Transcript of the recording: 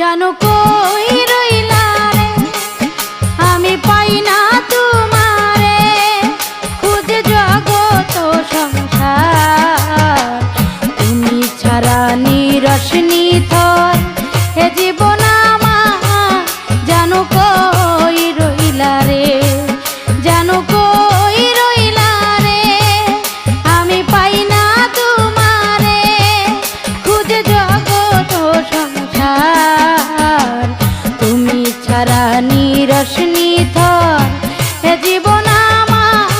জানো কই রানী রশনি থর, হে জীবন জানো কই রইলা রে? জানো কই রইলা রে? আমি পাই না তোমারে, খুঁজে জগত সংসার। তুমি ছাড়া